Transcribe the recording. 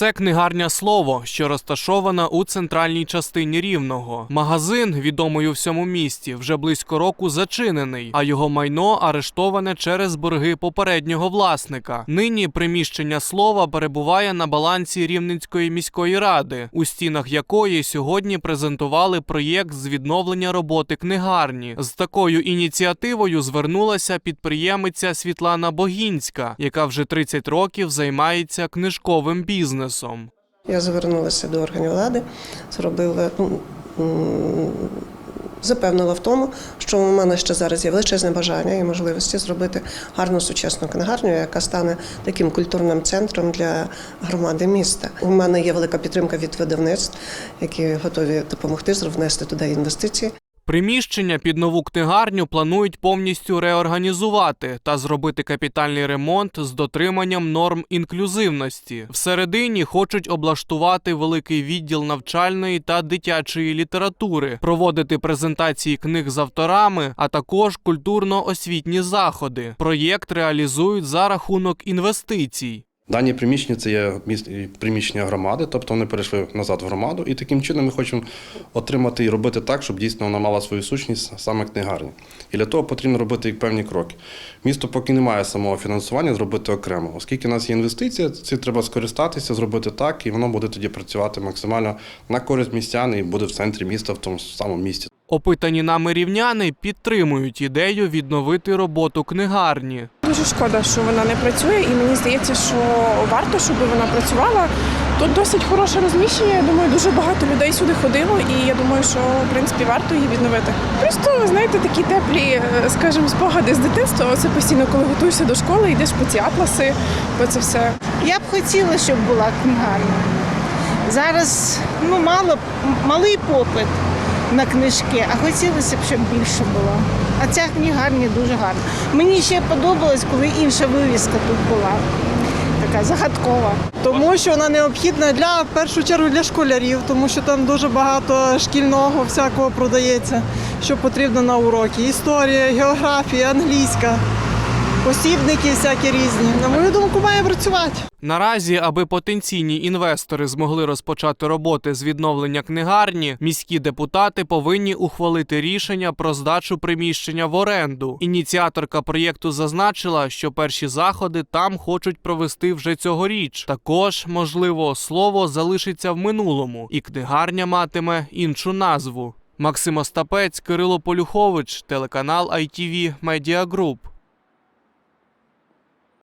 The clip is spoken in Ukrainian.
Це книгарня Слово, що розташована у центральній частині Рівного. Магазин, відомий у всьому місті, вже близько року зачинений, а його майно арештоване через борги попереднього власника. Нині приміщення слова перебуває на балансі Рівненської міської ради, у стінах якої сьогодні презентували проєкт з відновлення роботи книгарні. З такою ініціативою звернулася підприємиця Світлана Богінська, яка вже 30 років займається книжковим бізнесом. Я звернулася до органів влади, зробила, ну, запевнила в тому, що у мене ще зараз є величезне бажання і можливості зробити гарну сучасну книгарню, яка стане таким культурним центром для громади міста. У мене є велика підтримка від видавництв, які готові допомогти внести туди інвестиції. Приміщення під нову книгарню планують повністю реорганізувати та зробити капітальний ремонт з дотриманням норм інклюзивності. Всередині хочуть облаштувати великий відділ навчальної та дитячої літератури, проводити презентації книг з авторами, а також культурно-освітні заходи. Проєкт реалізують за рахунок інвестицій. Дані приміщення це є приміщення громади, тобто вони перейшли назад в громаду, і таким чином ми хочемо отримати і робити так, щоб дійсно вона мала свою сущність саме книгарня. І для того потрібно робити певні кроки. Місто поки не має самого фінансування, зробити окремо. Оскільки у нас є інвестиція, ці треба скористатися, зробити так, і воно буде тоді працювати максимально на користь містян і буде в центрі міста, в тому самому місті. Опитані нами рівняни підтримують ідею відновити роботу книгарні. Дуже шкода, що вона не працює, і мені здається, що варто, щоб вона працювала. Тут досить хороше розміщення. Я думаю, дуже багато людей сюди ходило, і я думаю, що в принципі варто її відновити. Просто знаєте, такі теплі, е, скажімо, спогади з дитинства. Оце постійно, коли готуєшся до школи, йдеш по ці атласи, по це все. Я б хотіла, щоб була книгарня. Зараз ну, мало, малий попит на книжки, а хотілося б, щоб більше було. А ця книгарня дуже гарна. Мені ще подобалось, коли інша вивіска тут була. Така загадкова. Тому що вона необхідна для в першу чергу для школярів, тому що там дуже багато шкільного всякого продається, що потрібно на уроки. Історія, географія, англійська, посібники всякі різні. На мою думку, має працювати. Наразі, аби потенційні інвестори змогли розпочати роботи з відновлення книгарні, міські депутати повинні ухвалити рішення про здачу приміщення в оренду. Ініціаторка проєкту зазначила, що перші заходи там хочуть провести вже цьогоріч. Також, можливо, слово залишиться в минулому, і книгарня матиме іншу назву. Максим Остапець, Кирило Полюхович, телеканал ITV Media Group.